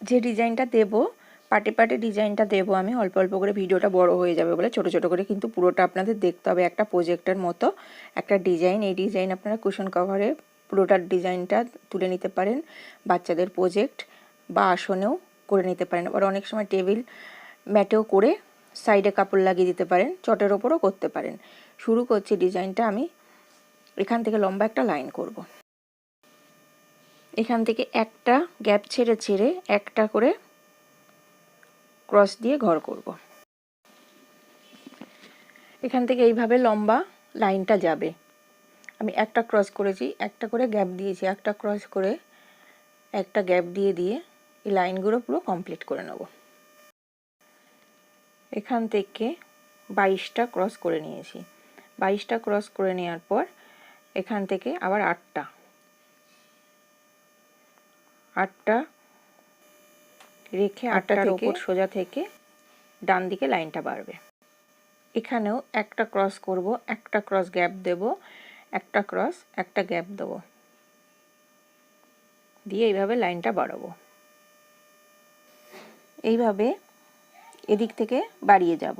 যে ডিজাইনটা দেবো পাটে পাটে ডিজাইনটা দেবো আমি, অল্প অল্প করে ভিডিওটা বড় হয়ে যাবে বলে ছোট ছোট করে কিন্তু পুরোটা আপনাদের দেখতে হবে। একটা প্রজেক্টের মতো, একটা ডিজাইন, এই ডিজাইন আপনারা কুশন কভারে পুরোটার ডিজাইনটা তুলে নিতে পারেন, বাচ্চাদের প্রজেক্ট বা আসনেও করে নিতে পারেন। আবার অনেক সময় টেবিল ম্যাটেও করে সাইডে কাপড় লাগিয়ে দিতে পারেন, চটের ওপরও করতে পারেন। শুরু করছি ডিজাইনটা আমি, এখান থেকে লম্বা একটা লাইন করব। এখান থেকে একটা গ্যাপ ছেড়ে ছেড়ে একটা করে ক্রস দিয়ে ঘর করব। এখান থেকে এইভাবে লম্বা লাইনটা যাবে। আমি একটা ক্রস করেছি, একটা করে গ্যাপ দিয়েছি, একটা ক্রস করে একটা গ্যাপ দিয়ে দিয়ে এই লাইনগুলো পুরো কমপ্লিট করে নেব। এখান থেকে বাইশটা ক্রস করে নিয়েছি। বাইশটা ক্রস করে নেওয়ার পর এখান থেকে আবার আটটা। আটটা রেখে আটটার ওপর সোজা থেকে ডান দিকে লাইনটা বাড়বে। এখানেও একটা ক্রস করব একটা ক্রস গ্যাপ দেব একটা ক্রস একটা গ্যাপ দেব। দিয়ে এইভাবে লাইনটা বাড়াবো। এইভাবে এদিক থেকে বাড়িয়ে যাব।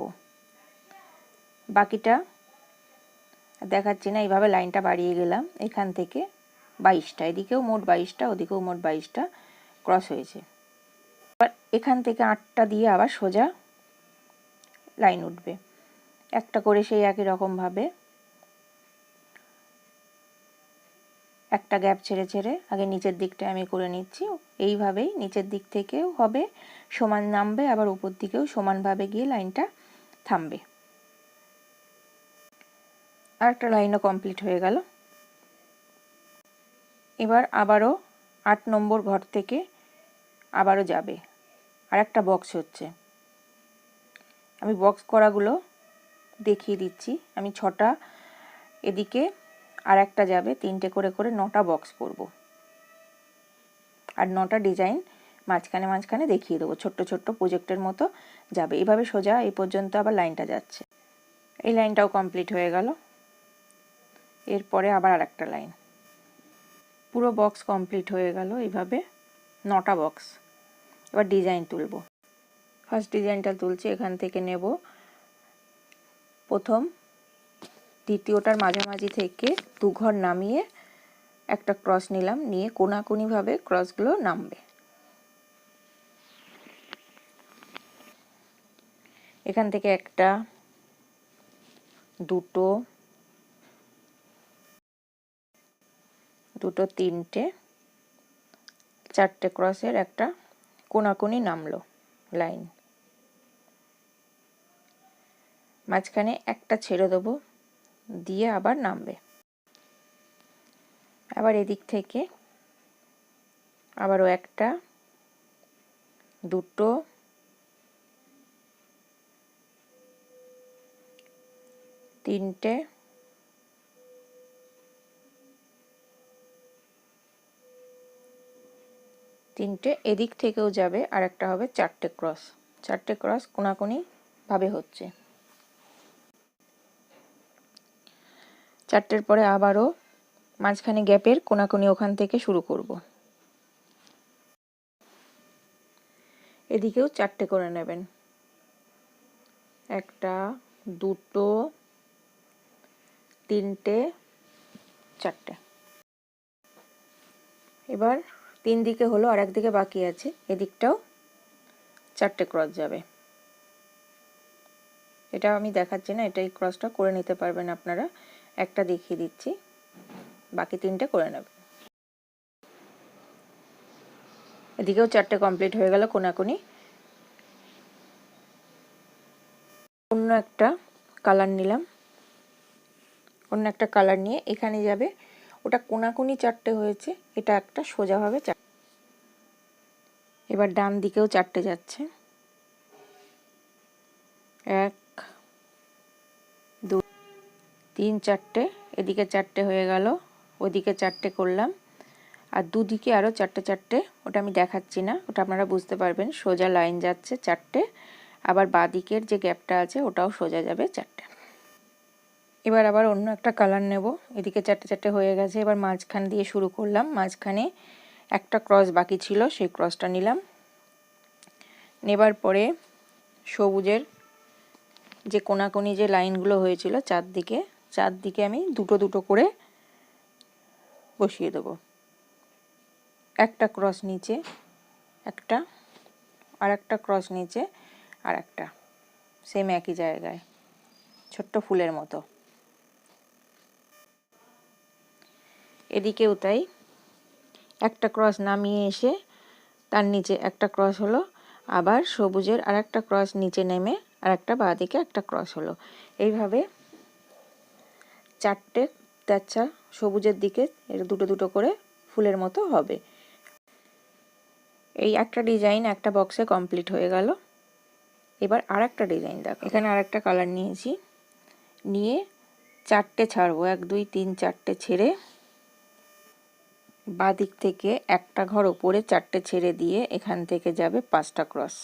বাকিটা দেখাচ্ছি না এইভাবে লাইনটা বাড়িয়ে গেলাম এখান থেকে। বাইশটা, এদিকেও মোট বাইশটা, ওদিকেও মোট বাইশটা ক্রস হয়েছে। এবার এখান থেকে আটটা দিয়ে আবার সোজা লাইন উঠবে। একটা করে সেই একই রকমভাবে একটা গ্যাপ ছেড়ে ছেড়ে আগে নিচের দিকটা আমি করে নিচ্ছি। এইভাবেই নিচের দিক থেকেও হবে, সমান নামবে, আবার উপর দিকেও সমানভাবে গিয়ে লাইনটা থামবে। আর একটা লাইনও কমপ্লিট হয়ে গেল। এবার আবারও আট নম্বর ঘর থেকে আবারও যাবে। আর একটা বক্স হচ্ছে। আমি বক্স করাগুলো দেখিয়ে দিচ্ছি। আমি ছটা এদিকে আর একটা যাবে, তিনটে করে করে নটা বক্স করব। আর নটা ডিজাইন মাঝখানে মাঝখানে দেখিয়ে দেবো। ছোট্ট ছোট্ট প্রজেক্টের মতো যাবে। এভাবে সোজা এই পর্যন্ত আবার লাইনটা যাচ্ছে। এই লাইনটাও কমপ্লিট হয়ে গেল। এরপরে আবার আর একটা লাইন পুরো বক্স কমপ্লিট হয়ে গেল, এইভাবে নটা বক্স এবার ডিজাইন তুলব। ফার্স্ট ডিজাইনটা তুলছি, এখান থেকে নেব প্রথম, দ্বিতীয়টার মাঝামাঝি থেকে দু ঘর নামিয়ে একটা ক্রস নিলাম, নিয়ে কোনাকুনিভাবে ক্রসগুলো নামবে। এখান থেকে একটা, দুটো দুটো, তিনটে, চারটে ক্রসের একটা কোনাকুনি নামলো লাইন মাঝখানে একটা ছেড়ে দেবো, দিয়ে আবার নামবে। আবার এদিক থেকে আবারও একটা, দুটো, তিনটে তিনটে, এদিক থেকেও যাবে আর একটা হবে চারটে ক্রস। চারটে ক্রস কোনাকুনি ভাবে হচ্ছে। চারটের পরে আবারও মাঝখানে গ্যাপের কোনাকুনি ওখান থেকে শুরু করব। এদিকেও চারটে করে নেবেন। একটা, দুটো, তিনটে, চারটে। এবার তিন দিকে হলো আর একদিকে বাকি আছে। এদিকটাও চারটে ক্রস যাবে। এটা আমি দেখাচ্ছি না, এটা এই ক্রসটা করে নিতে পারবেন আপনারা। একটা দেখিয়ে দিচ্ছি। বাকি তিনটে করে নেবে এদিকেও চারটে কমপ্লিট হয়ে গেল কোনাকুনি। অন্য একটা কালার নিলাম। অন্য একটা কালার নিয়ে এখানে যাবে। ওটা কোনাকুনি চারটে হয়েছে, এটা একটা সোজাভাবে চার এবার ডান দিকেও চারটে যাচ্ছে। এক, দু, তিন চারটে, এদিকে চারটে হয়ে গেল, ওদিকে চারটে করলাম। আর দুদিকে আরও চারটে চারটে, ওটা আমি দেখাচ্ছি না, ওটা আপনারা বুঝতে পারবেন, সোজা লাইন যাচ্ছে চারটে। আবার বাদিকের যে গ্যাপটা আছে, ওটাও সোজা যাবে চারটে। এবার আবার অন্য একটা কালার নেব, এদিকে চারটে চারটে হয়ে গেছে, এবার মাঝখান দিয়ে শুরু করলাম, মাঝখানে একটা ক্রস বাকি ছিল, সেই ক্রসটা নিলাম। নেবার পরে সবুজের যে কোনাকুনি যে লাইনগুলো হয়েছিল চারদিকে চারদিকে আমি দুটো দুটো করে বসিয়ে দেবো। একটা ক্রস নিচে, একটা, আর একটা ক্রস নিচে, আর একটা সেম একই জায়গায়, ছোট্ট ফুলের মতো। এদিকেও তাই। একটা ক্রস নামিয়ে এসে তার নিচে একটা ক্রস হলো, আবার সবুজের আর একটা ক্রস নিচে নেমে আর একটা বাঁ দিকে একটা ক্রস হলো। এইভাবে চারটে তেচ্ছা সবুজের দিকে দুটো দুটো করে ফুলের মতো হবে। এই একটা ডিজাইন একটা বক্সে কমপ্লিট হয়ে গেল। এবার আর একটা ডিজাইন দেখো। এখানে আর একটা কালার নিয়েছি। নিয়ে চারটে ছাড়বো। এক, দুই, তিন, চারটে ছেড়ে বাদিক থেকে একটা ঘর ওপরে চারটে ছেড়ে দিয়ে এখান থেকে যাবে পাঁচটা ক্রস।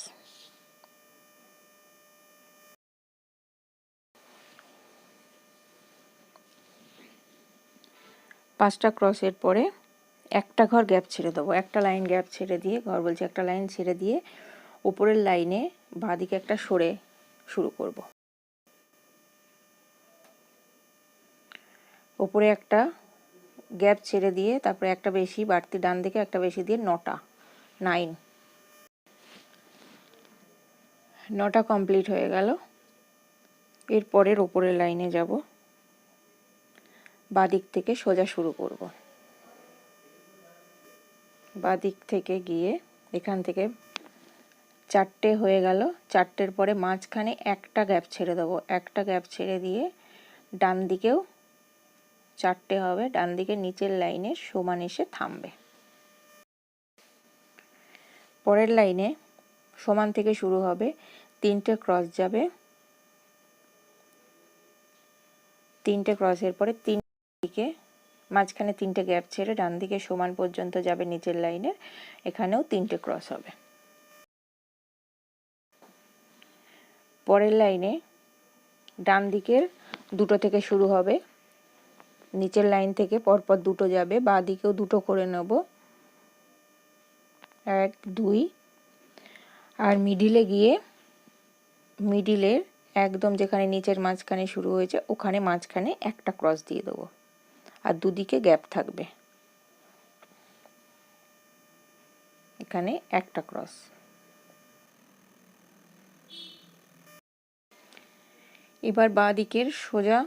পাঁচটা ক্রসের পরে একটা ঘর গ্যাপ ছেড়ে দেবো। একটা লাইন গ্যাপ ছেড়ে দিয়ে, ঘর বলছি একটা লাইন ছেড়ে দিয়ে উপরের লাইনে বাঁদিকে একটা সরে শুরু করব। ওপরে একটা গ্যাপ ছেড়ে দিয়ে তারপরে একটা বেশি বাড়তি ডান দিকে, একটা বেশি দিয়ে নটা নাইন নটা কমপ্লিট হয়ে গেল। এরপরের ওপরের লাইনে যাব। বাদিক থেকে সোজা শুরু করব। বাদিক থেকে গিয়ে এখান থেকে চারটে হয়ে গেল। চারটের পরে মাঝখানে একটা গ্যাপ ছেড়ে দেবো। একটা গ্যাপ ছেড়ে দিয়ে ডান দিকেও চারটে হবে, ডান দিকে নিচের লাইনে সমান এসে থামবে। পরের লাইনে সমান থেকে শুরু হবে, তিনটে ক্রস যাবে। তিনটে ক্রসের পরে তিন দিকে, মাঝখানে তিনটে গ্যাপ ছেড়ে ডান দিকে সমান পর্যন্ত যাবে নিচের লাইনের এখানেও তিনটে ক্রস হবে। পরের লাইনে ডান দিকের দুটো থেকে শুরু হবে নিচের লাইন থেকে পরপর দুটো যাবে বা দিকেও দুটো করে নেব। এক, দুই। আর মিডিলে গিয়ে মিডিলের একদম যেখানে নিচের মাঝখানে শুরু হয়েছে, ওখানে মাঝখানে একটা ক্রস দিয়ে দেবো। আর দুদিকে গ্যাপ থাকবে। এখানে একটা ক্রস এবার বাঁ দিকের সোজা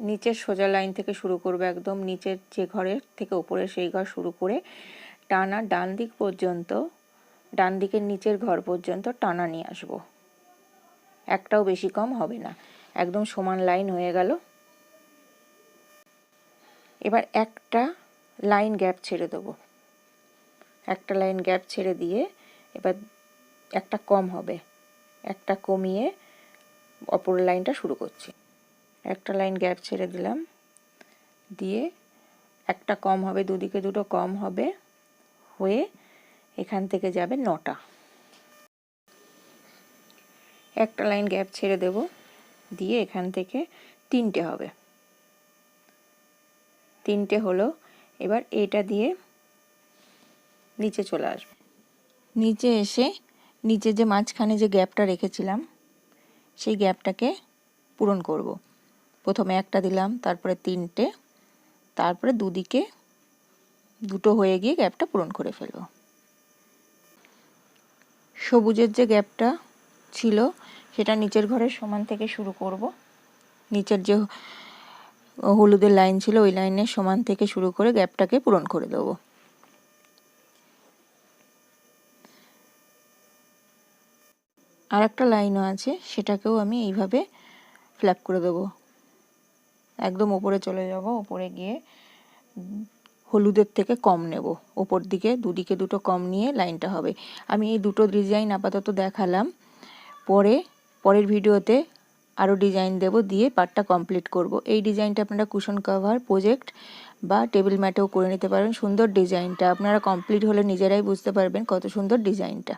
নিচের সোজা লাইন থেকে শুরু করবে একদম নিচের যে ঘরের থেকে উপরে সেই ঘর শুরু করে টানা ডান দিক পর্যন্ত, ডান দিকের নিচের ঘর পর্যন্ত টানা নিয়ে আসব। একটাও বেশি কম হবে না, একদম সমান লাইন হয়ে গেল। এবার একটা লাইন গ্যাপ ছেড়ে দেবো। একটা লাইন গ্যাপ ছেড়ে দিয়ে এবার একটা কম হবে, একটা কমিয়ে অপর লাইনটা শুরু করছি। একটা লাইন গ্যাপ ছেড়ে দিলাম। দিয়ে একটা কম হবে, দুদিকে দুটো কম হবে, হয়ে এখান থেকে যাবে নটা। একটা লাইন গ্যাপ ছেড়ে দেব, দিয়ে এখান থেকে তিনটে হবে। তিনটে হলো, এবার এটা দিয়ে নিচে চলে আসবে। নিচে এসে নিচে যে মাঝখানে যে গ্যাপটা রেখেছিলাম, সেই গ্যাপটাকে পূরণ করব। প্রথমে একটা দিলাম, তারপরে তিনটে, তারপরে দুদিকে দুটো হয়ে গিয়ে গ্যাপটা পূরণ করে ফেলব। সবুজের যে গ্যাপটা ছিল, সেটা নিচের ঘরের সমান থেকে শুরু করব। নিচের যে হলুদের লাইন ছিল, ওই লাইনের সমান থেকে শুরু করে গ্যাপটাকে পূরণ করে দেবো। আর একটা লাইনও আছে, সেটাকেও আমি এইভাবে ফ্ল্যাপ করে দেবো। একদম ওপরে চলে যাব, ওপরে গিয়ে হলুদের থেকে কম নেব। ওপর দিকে, দুদিকে দুটো কম নিয়ে লাইনটা হবে। আমি এই দুটো ডিজাইন আপাতত দেখালাম। পরে, পরের ভিডিওতে আরও ডিজাইন দেব, দিয়ে পার্টটা কমপ্লিট করব। এই ডিজাইনটা আপনারা কুশন কভার, প্রজেক্ট বা টেবিল ম্যাটেও করে নিতে পারেন। সুন্দর ডিজাইনটা। আপনারা কমপ্লিট হলে নিজেরাই বুঝতে পারবেন কত সুন্দর ডিজাইনটা।